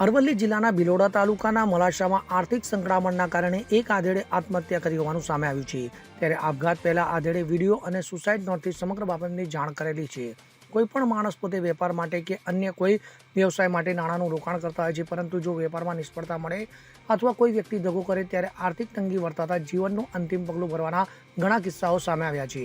અરવલ્લી જિલ્લાના ભિલોડા તાલુકાના મલાશામાં આર્થિક સંકળામણના કારણે એક આધેડે આત્મહત્યા કરી હોવાનું સામે આવ્યું છે. ત્યારે આપઘાત પહેલા આધેડે વીડિયો અને સુસાઇડ નોટથી સમગ્ર બાબતની જાણ કરેલી છે. કોઈ પણ માણસ પોતે વેપાર માટે કે અન્ય કોઈ વ્યવસાય માટે નાણાંનું રોકાણ કરતા હોય છે, પરંતુ જો વેપારમાં નિષ્ફળતા મળે અથવા કોઈ વ્યક્તિ દગો કરે, ત્યારે આર્થિક તંગી વર્તાતા જીવનનું અંતિમ પગલું ભરવાના ઘણા કિસ્સાઓ સામે આવ્યા છે.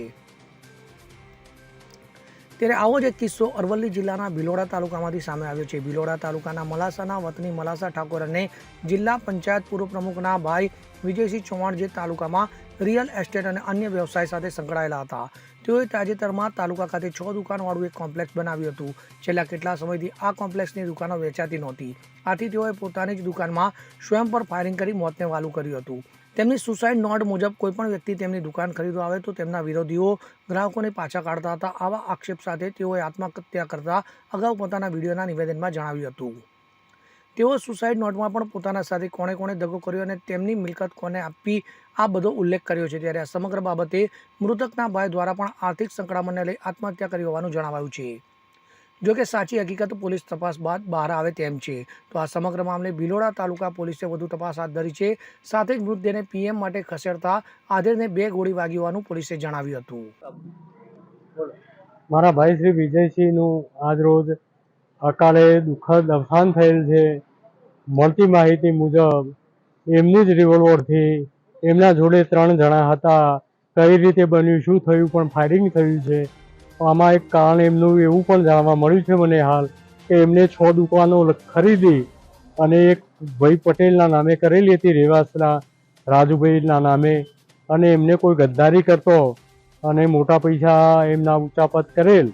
ત્યારે આવો જ એક કિસ્સો અરવલ્લી જિલ્લાના ભિલોડા તાલુકામાંથી સામે આવ્યો છે. ભિલોડા તાલુકાના મલાસાના વતની મલાસા ઠાકોર અને જિલ્લા પંચાયત પૂર્વ પ્રમુખના ભાઈ વિજયસિંહ ચૌહાણ જે તાલુકામાં રિયલ એસ્ટેટ અને અન્ય વ્યવસાય સાથે સંકળાયેલા હતા. તેઓએ તાજેતરમાં તાલુકા ખાતે છ દુકાનવાળું એક કોમ્પ્લેક્સ બનાવ્યું હતું. છેલ્લા કેટલા સમયથી આ કોમ્પ્લેક્સની દુકાનો વેચાતી નહોતી. આથી તેઓએ પોતાની જ દુકાનમાં સ્વયં પર ફાયરિંગ કરી મોતને વાલું કર્યું હતું. તેમની સુસાઇડ નોટ મુજબ કોઈપણ વ્યક્તિ તેમની દુકાન ખરીદવા આવે તો તેમના વિરોધીઓ ગ્રાહકોને પાછા કાઢતા હતા. આવા આક્ષેપ સાથે તેઓએ આત્મહત્યા કરતા અગાઉ પોતાના વિડીયોના નિવેદનમાં જણાવ્યું હતું. તેઓ સુસાઇડ નોટમાં પણ પોતાના સાથે કોણે કોણે દગો કર્યો અને તેમની મિલકત કોને આપી આ બધો ઉલ્લેખ કર્યો છે ત્યારે આ સમગ્ર બાબતે મૃતકના ભાઈ દ્વારા પણ આર્થિક સંકળામણને લઈ આત્મહત્યા કરી હોવાનું જણાવાયું છે. જો કે સાચી હકીકત, પોલીસ તપાસ બાદ બહાર આવે તેમ છે. તો આ સમગ્ર મામલે ભિલોડા તાલુકા પોલીસે વધુ તપાસ હાથ ધરી છે. સાથે જ મૃતદેહને પીએમ માટે ખસેડતા આધેરને બે ગોળી વાગી હોવાનું પોલીસે જણાવ્યું હતું. મારા ભાઈ શ્રી વિજયસિંહનું આજ રોજ અકાળે દુઃખદ અવસાન થયેલ છે. મળતી માહિતી મુજબ એમની જ રિવોલ્વરથી એમના જોડે ત્રણ જણા હતા. કઈ રીતે બન્યું, શું થયું, પણ ફાયરિંગ થયું છે. આમાં એક કારણ એમનું એવું પણ જાણવા મળ્યું છે મને હાલ કે એમને છ દુકાનો ખરીદી અને એક ભાઈ પટેલના નામે કરેલી હતી રેવાસના રાજુભાઈના નામે, અને એમને કોઈ ગદ્દારી કરતો અને મોટા પૈસા એમના ઊંચાપત કરેલ.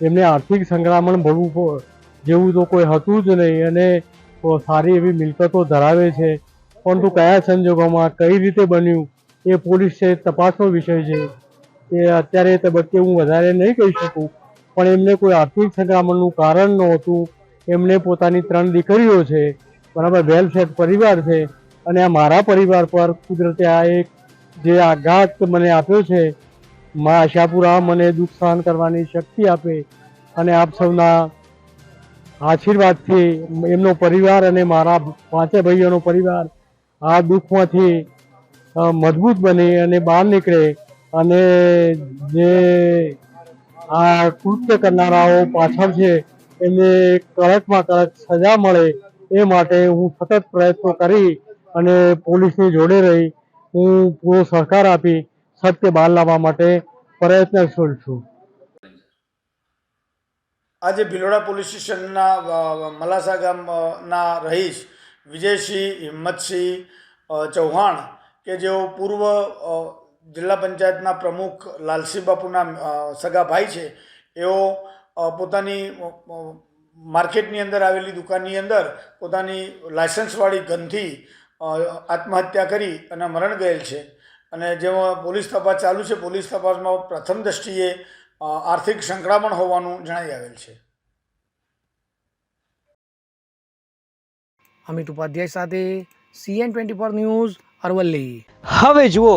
એમને આર્થિક સંક્રમણ ભરવું જેવું તો કોઈ હતું જ નહીં અને સારી એવી મિલકતો ધરાવે છે. પરંતુ કયા સંજોગોમાં, કઈ રીતે બન્યું, એ પોલીસ છે તપાસનો વિષય છે. એ અત્યારે તબક્કે હું વધારે નહીં કહી શકું, પણ એમને કોઈ આર્થિક સંક્રમણનું કારણ નહોતું. એમને પોતાની ત્રણ દીકરીઓ છે, બરાબર વેલ પરિવાર છે, અને આ મારા પરિવાર પર કુદરતે આ એક જે આઘાત મને આપ્યો છે, મા આશાપુરા મને દુઃખ સહન કરવાની શક્તિ આપે, અને આપ સૌના આશીર્વાદથી એમનો પરિવાર અને મારા પાંચે ભાઈઓનો પરિવાર આ દુઃખમાંથી મજબૂત બને અને બહાર નીકળે. અને જે આ કૃત્ય કરનારાઓ પાછળ છે, એને કડકમાં કડક સજા મળે એ માટે હું સતત પ્રયત્નો કરી અને પોલીસની જોડે રહી, હું પૂરો સહકાર આપી સત્ય બહાર લાવવા માટે પ્રયત્નશીલ છું. આજે ભિલોડા પોલીસ સ્ટેશનના મલાસા ગામના રહીશ વિજયસિંહ હિંમતસિંહ ચૌહાણ કે જેઓ પૂર્વ જિલ્લા પંચાયતના પ્રમુખ લાલસિંહ બાપુના સગા ભાઈ છે એઓ પોતાની માર્કેટની અંદર આવેલી દુકાનની અંદર પોતાની લાયસન્સવાળી ગનથી આત્મહત્યા કરી અને મરણ ગયેલ છે. અને જેમાં પોલીસ તપાસ ચાલુ છે પોલીસ તપાસમાં પ્રથમ દ્રષ્ટિએ આર્થિક સંકળામણ હોવાનું જણાઈ આવેલ છે. અમિત ઉપાધ્યાય સાથે CN twenty four news Aravalli. હવે જુઓ